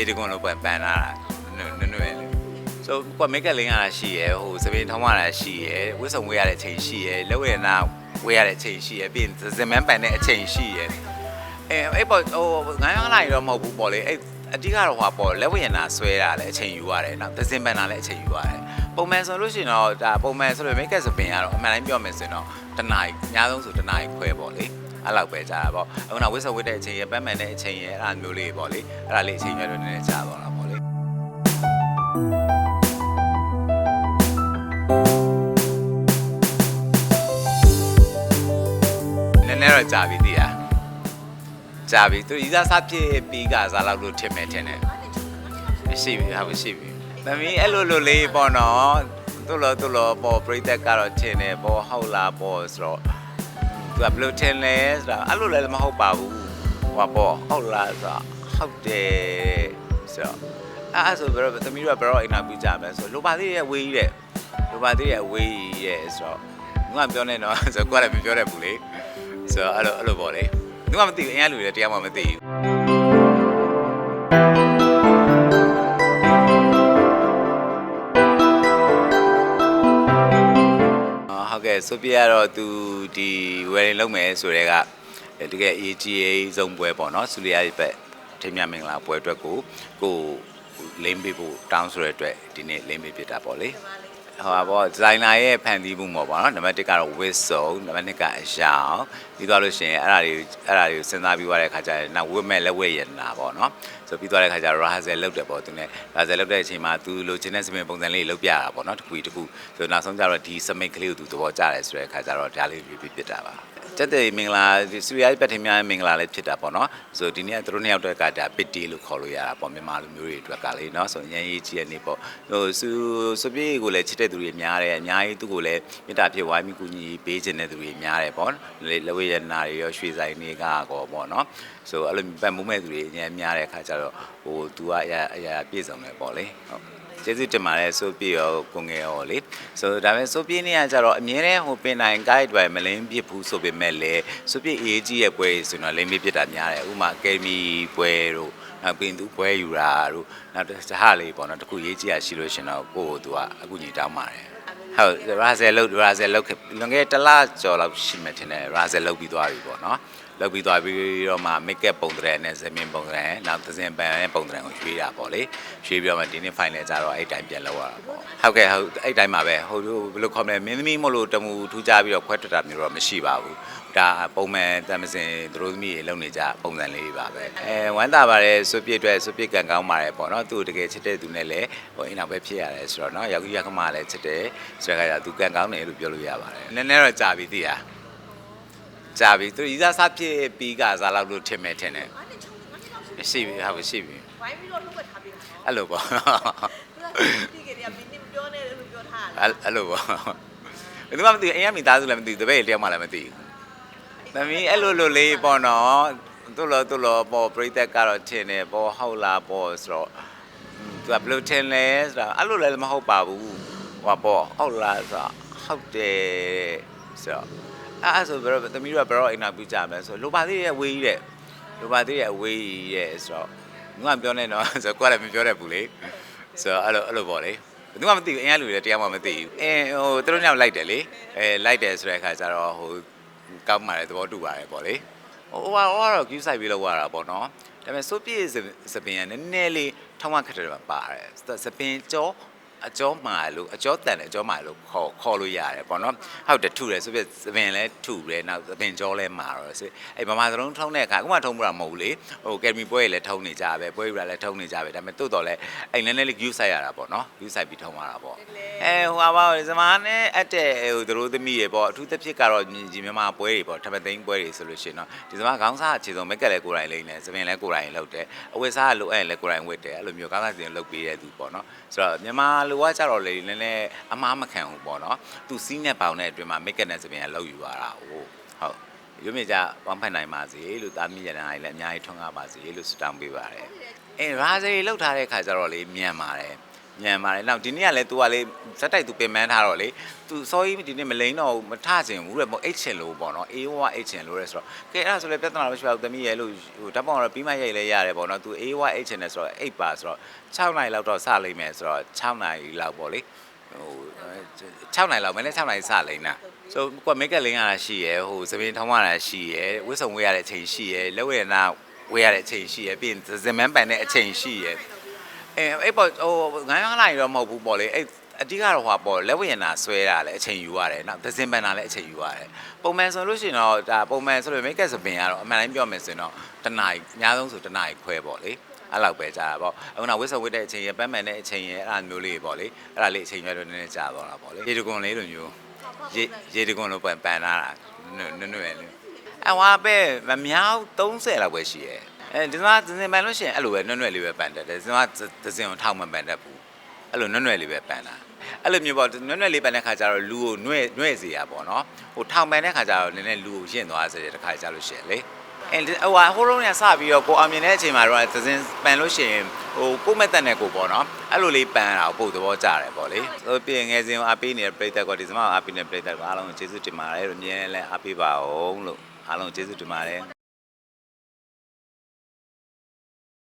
ကြေးတကွန်းလို့ပန်ပန်လာတာနွနွနွလေဆိုကွာမိတ်ကလင်းရတာရှိရယ်ဟိုသပင်းထောင်းရတာရှိရယ်ဝစ်စုံဝေးရတဲ့အချိန်ရှိရယ်လက်ဝဲနာဝေးရတဲ့အချိန်ရှိရယ်ပြီးရင်စင်မန်းပန်တဲ့အချိန်ရှိရယ်အဲအဲ့ပေါ်ဟိုငိုင်းရလိုက်တော့မဟုတ်ဘူးပေါ့လေအဲ့အတိကတော့ဟိုပေါ့လက်ဝဲနာဆွဲတာလည်းအချိန်ယူရတယ်နော်သစင်ပန်တာလည်းအချိန်ယူရတယ်ပုံမှန်ဆိုလို့ရှိရင်တော့ဒါပုံမှန်ဆိုလို့မိတ်ကစပင်ကတော့အမှန်တိုင်းပြောမယ်ဆိုရင်တော့တနားအများဆုံးဆိုတနားခွဲပေါ့လေ အဲ့လောက်ပဲကြာတာပေါ့အခုနောက်ဝစ်ဆဝစ်တဲ့အချိန်ရပတ်မှန်တဲ့အချိန်ရအဲ့ဒါမျိုးလေးပေါ့လေအဲ့ဒါလေးအချိန်ရွယ်လို့နည်းနည်းကြာတော့တာပေါ့လေနည်းနည်းတော့ကြာပြီတည်တာကြာပြီသူဤစားစားဖြစ်ပြီးကစားလောက်လို့ထင်မယ်ထင်တယ်ရှိပြီဟုတ်ပြီရှိပြီသမီးအဲ့လိုလိုလေးပေါ့နော်သူ့လောသူ့လောပေါ်ပြိသက်ကတော့ထင်တယ်ပေါ်ဟုတ်လားပေါ်ဆိုတော့ သူကဘယ်လိုထင်လဲဆိုတာအဲ့လိုလည်းမဟုတ်ပါဘူးဟိုပေါ့ဟုတ်လားဆိုတော့ဟုတ်တယ်ဆိုတော့အဲ့အဲ့ဆိုဘယ်တော့သမီးတို့ကဘယ်တော့အိမ်နာပြကြမယ်ဆိုလိုပါသေးရဲ့ဝေးကြီးတဲ့လိုပါသေးရဲ့ဝေးကြီးရဲ့ဆိုတော့ငါပြောနေတော့ဆိုကွာလည်းမပြောတတ်ဘူးလေဆိုတော့အဲ့လိုအဲ့လိုပေါ့လေငါမသိဘူးအရင်လူတွေတရားမှမသိဘူး ဆိုပြကတော့သူဒီဝယ်ရင်လုံးမယ်ဆိုတဲ့ကတကယ် AGA ဇုံပွဲပေါ့နော်ဆူလီယာဘက်ထိမ်းမြမင်္ဂလာပွဲအတွက်ကိုကိုလိမ့်ပေးဖို့တောင်းဆိုတဲ့အတွက်ဒီနေ့လိမ့်ပေးဖြစ်တာပေါ့လေ ဟောပါပေါ့ဒီဇိုင်နာရဲ့ဖန်တီးမှုပေါ့ပေါ့နော်နံပါတ်1ကတော့ whistle နံပါတ်2ကအရောင်ပြီးသွားလို့ရှိရင်အဲ့ဒါတွေအဲ့ဒါတွေစဉ်းစားပြီးသွားတဲ့ခါကျရင်နောက်ဝတ်မဲ့လက်ဝဲရနာပေါ့နော်ဆိုပြီးသွားတဲ့ခါကျတော့ rehearsal လုပ်တယ်ပေါ့သူနဲ့ rehearsal လုပ်တဲ့အချိန်မှာသူလိုချင်တဲ့စပင်ပုံစံလေးလုပ်ပြတာပေါ့နော်တစ်ခုတစ်ခုဆိုနောက်ဆုံးကျတော့ဒီစမိတ်ကလေးကိုသူသဘောကျတယ်ဆိုတဲ့ခါကျတော့ဒါလေးပြပြဖြစ်တာပါ တက်တဲ့မင်္ဂလာစူရီယာပတ်ထင်းများမင်္ဂလာလည်းဖြစ်တာပေါ့နော်ဆိုဒီနေ့ကသူတို့နှစ်ယောက်အတွက်ကဒါပစ်တီလို့ခေါ်လို့ရတာပေါ့မြန်မာလူမျိုးတွေအတွက်ကလေနော်ဆိုရန်ရေးကြီးတဲ့နေ့ပေါ့ဟိုစူစပြေးကိုလည်းချစ်တဲ့သူတွေများတယ်အများကြီးသူ့ကိုလည်းမေတ္တာဖြစ်ဝိုင်းမိကူညီပေးခြင်းတဲ့သူတွေများတယ်ပေါ့လဝေရနာတွေရောရွှေဆိုင်တွေကကောပေါ့နော်ဆိုအဲ့လိုပတ်မှုမဲ့သူတွေအများများတဲ့အခါကျတော့ဟို तू ကအရာအရာပြည့်စုံတယ်ပေါ့လေဟုတ် ကျေးဇူးတင်ပါတယ်ဆိုပြရောကိုငယ်ရောလေဆိုဒါပေမဲ့ဆိုပြနေရကြတော့အမြဲတမ်းဟိုပင်နိုင် guide တွေမလင်းပြစ်ဘူးဆိုပေမဲ့လေဆိုပြအေးကြီးရဲ့ပွဲဆိုတော့လင်းမပြစ်တာများတယ်ဥပမာ academy ပွဲတို့နောက်ပင်သူပွဲယူတာတို့နောက်တခြားလေးပေါ့နော်တခုရေးကြီးရရှိလို့ရှင်တော့ကိုယ့်ကိုသူကအကူညီတောင်းပါတယ်ဟုတ်ရာဇယ်လုတ်ရာဇယ်လုတ်လွန်ခဲ့တစ်လကျော်လောက်ရှိမှထင်တယ်ရာဇယ်လုတ်ပြီးသွားပြီပေါ့နော် လောက်ပြီးသွားပြီးတော့မှ make up ပုံသဏ္ဍာန်နဲ့ဇမင်ပုံသဏ္ဍာန်နောက်သစင်ပန်ရဲ့ပုံသဏ္ဍာန်ကိုရွေးတာပေါ့လေရွေးပြီးတော့မှဒီနေ့ final ကြတော့အဲ့တိုင်းပြန်လောက်ရတာပေါ့ဟုတ်ကဲ့ဟုတ်အဲ့တိုင်းမှာပဲဟိုဘယ်လိုခေါ်မလဲမင်းသမီးမလို့တမူထူးကြပြီးတော့ခွဲထွက်တာမျိုးတော့မရှိပါဘူးဒါပုံမှန်တမစင်သူတို့သမီးတွေလုံနေကြပုံစံလေးပါပဲအဲဝမ်းသာပါတယ်စွပြည့်အတွက်စွပြည့်ကံကောင်းပါတယ်ပေါ့နော်သူတကယ်ချစ်တဲ့သူနဲ့လည်းဟိုအိမ်နောက်ပဲဖြစ်ရတယ်ဆိုတော့နော်ရောက်ကြီးရခမလည်းချစ်တယ်ဆိုတော့ကသူကံကောင်းတယ်လို့ပြောလို့ရပါတယ်နည်းနည်းတော့ကြာပြီသိလား ကြာပြီသူဤစားစားဖြစ်ပြီးကစားလောက်လို့ထင်မယ်ထင်တယ်ရှိပြီဟုတ်ပြီရှိပြီဝိုင်းပြီးတော့လှုပ်ွက်ထားပေးတာနော်အဲ့လိုပေါ့သူကဒီကနေ့မင်းပြောနေတယ်လို့ပြောထားတာအဲ့အဲ့လိုပေါ့ဘယ်သူမှမသိဘူးအိမ်ကမိသားစုလည်းမသိဘူးတပည့်တယောက်မှလည်းမသိဘူးသမီးအဲ့လိုလိုလေးပေါ့နော်သူ့လောသူ့လောပေါ်ပြိသက်ကတော့ထင်တယ်ပေါ်ဟုတ်လားပေါ်ဆိုတော့သူကဘယ်လိုထင်လဲဆိုတော့အဲ့လိုလည်းမဟုတ်ပါဘူးဟိုပေါ့ဟုတ်လားဆိုတော့ဟုတ်တယ်ဆိုတော့ အဲ့အဲ့ဆိုဘယ်တော့သမီးတို့ကဘယ်တော့အိမ်နာပြကြမယ်ဆိုလိုပါသေးရဲ့ဝေးကြီးတဲ့လိုပါသေးရဲ့ဝေးကြီးရဲ့ဆိုတော့ငါပြောနေတော့ဆိုကွာလည်းမပြောတတ်ဘူးလေဆိုတော့အဲ့လိုအဲ့လိုပေါ့လေဘယ်သူမှမသိဘူးအရင်လူတွေတရားမှမသိဘူးအင်းဟိုသူတို့ညောင်လိုက်တယ်လေအဲလိုက်တယ်ဆိုတဲ့အခါကျတော့ဟိုကောင်းပါတယ်သဘောတူပါတယ်ပေါ့လေဟိုဟိုကတော့ queue site ပြီးလောက်ရတာပေါ့နော်ဒါပေမဲ့စိုးပြည့်စပင်ကနည်းနည်းလေးထောင်းဝခက်တယ်မှာပါတယ်စပင်ကြော အကျော်မာလို့အကျော်တန်တယ်အကျော်မာလို့ခေါ်ခေါ်လို့ရတယ်ပေါ့နော်ဟုတ်တယ်ထုတယ်ဆိုပြစပင်လဲထုတယ်နောက်စပင်ကြောလဲမာတော့ဆိုအဲဗမာသလုံးထုံးတဲ့အခါအခုမှထုံးမှုတာမဟုတ်ဘူးလေဟိုကယ်မီပွဲတွေလည်းထုံးနေကြပဲပွဲယူတာလည်းထုံးနေကြပဲဒါပေမဲ့တိုးတော်လဲအဲ့နည်းနည်းလေး queue site ရတာပေါ့နော် queue site ပြီးထုံးရတာပေါ့အဲဟိုပါပါဇမားနဲ့အပ်တဲ့ဟိုသူတို့သမီးရေပေါ့အထူးသဖြင့်ကတော့ညီမြန်မာပွဲတွေပေါ့ထပ်မသိန်းပွဲတွေဆိုလို့ရှိရင်တော့ဒီဇမားခေါင်းစားအခြေဆုံးမက်ကလည်းကိုယ်တိုင်လိမ့်တယ်သပင်လည်းကိုယ်တိုင်လုပ်တယ်အဝတ်စားကလိုအပ်ရင်လည်းကိုယ်တိုင်ဝတ်တယ်အဲ့လိုမျိုးခေါင်းစားစီလုပ်ပေးတဲ့သူပေါ့နော်ဆိုတော့မြန်မာလူကကြတော့လေနည်းနည်းအမားမခံဘူးပေါ့နော်သူစီးနဲ့ပေါင်တဲ့အတွင်းမှာမက်ကနဲ့သပင်ကလောက်ယူရတာဟုတ်ဟုတ်ရုံးမြကြဝမ်းဖက်နိုင်ပါစေလို့တာမီးရတနာကြီးလည်းအများကြီးထွန်းကားပါစေလို့ဆုတောင်းပေးပါတယ်အဲရာဇေလောက်ထားတဲ့ခါကျတော့လေမြန်ပါတယ် ညံပါတယ်နောက်ဒီနေ့ကလည်း तू ကလေဇက်တိုက် तू ပင်ပန်းထားတော့လေ तू စောကြီးဒီနေ့မလိန်တော့ဘူးမထချင်ဘူးတဲ့ပေါ့အိတ်ချင်လို့ပေါ့နော်အေးဝအိတ်ချင်လို့ရဲဆိုတော့ကဲအဲ့ဒါဆိုလည်းပြဿနာမရှိပါဘူးသမီးရဲ့လို့ဟိုဓာတ်ပုံကတော့ပြီးမှရိုက်လဲရတယ်ပေါ့နော် तू အေးဝအိတ်ချင်တယ်ဆိုတော့အိတ်ပါဆိုတော့6နိုင်လောက်တော့စလိမ့်မယ်ဆိုတော့6နိုင်လောက်ပေါ့လေဟို6နိုင်လောက်မနေ့6နိုင်စလိမ့်တာဆိုကွာမိတ်ကလင်းရတာရှိရယ်ဟိုသပင်ထောင်းရတာရှိရယ်ဝစ်စုံဝေးရတဲ့အချိန်ရှိရယ်လက်ဝဲနာဝေးရတဲ့အချိန်ရှိရယ်ပြီးရင်ဇင်မန်းပန်တဲ့အချိန်ရှိရယ် အဲအဲ့ပေါ့ဟိုငိုင်းငလိုက်တော့မဟုတ်ဘူးပေါ့လေအဲ့အဓိကတော့ဟွာပေါ့လက်ဝရနာဆွဲတာလည်းအချိန်ယူရတယ်နောက်ဒဇင်ပန်တာလည်းအချိန်ယူရတယ်ပုံမှန်ဆိုလို့ရှိရင်တော့ဒါပုံမှန်ဆိုလို့မိတ်ကပ်စပင်ကတော့အမှန်တိုင်းပြောမယ်ဆိုရင်တော့တနားအများဆုံးဆိုတနားခွဲပေါ့လေအဲ့လောက်ပဲကြာတာပေါ့အခုနောက်ဝစ်ဆဝစ်တဲ့အချိန်ရပန်းမှန်တဲ့အချိန်ရအဲ့ဒါမျိုးလေးပေါ့လေအဲ့ဒါလေးအချိန်ရွက်တော့နည်းနည်းကြာသွားတာပေါ့လေရေတကွန်လေးလိုမျိုးရေရေတကွန်လိုပန်ပန်လာတာနွနွနွလေးအဝါပဲမမြောက်30လောက်ပဲရှိရဲ့ အဲဒီမှာဒဇင်ပန်လို့ရှိရင်အဲ့လိုပဲနွနွလေးပဲပန်တယ်ဒီမှာဒဇင်ကိုထောက်မှန်ပန်တတ်ဘူးအဲ့လိုနွဲ့နွဲ့လေးပဲပန်တာအဲ့လိုမျိုးပေါ့နွဲ့နွဲ့လေးပန်တဲ့ခါကျတော့လူကိုနွဲ့နွဲ့စေရပေါ့နော်ဟိုထောင်ပန်တဲ့ခါကျတော့နည်းနည်းလူကိုရင့်သွားစေတဲ့ခါကျလို့ရှိရင်လေအဲ့ဟိုဟာဟိုတုန်းကစပြီးတော့ကိုအောင်မြင်တဲ့အချိန်မှာတော့သစင်ပန်လို့ရှိရင်ဟိုကိုမဲ့တက်နဲ့ကိုပေါ့နော်အဲ့လိုလေးပန်တာကိုပို့သဘောကျတယ်ပေါ့လေဆိုပြင်ငယ်စဉ်အပေးနေတဲ့ပြိတ္တကဒီစမအပေးနေတဲ့ပြိတ္တကအားလုံးကိုကျေးဇူးတင်ပါတယ်လို့မြင်လဲအပေးပါအောင်လို့အားလုံးကျေးဇူးတင်ပါတယ်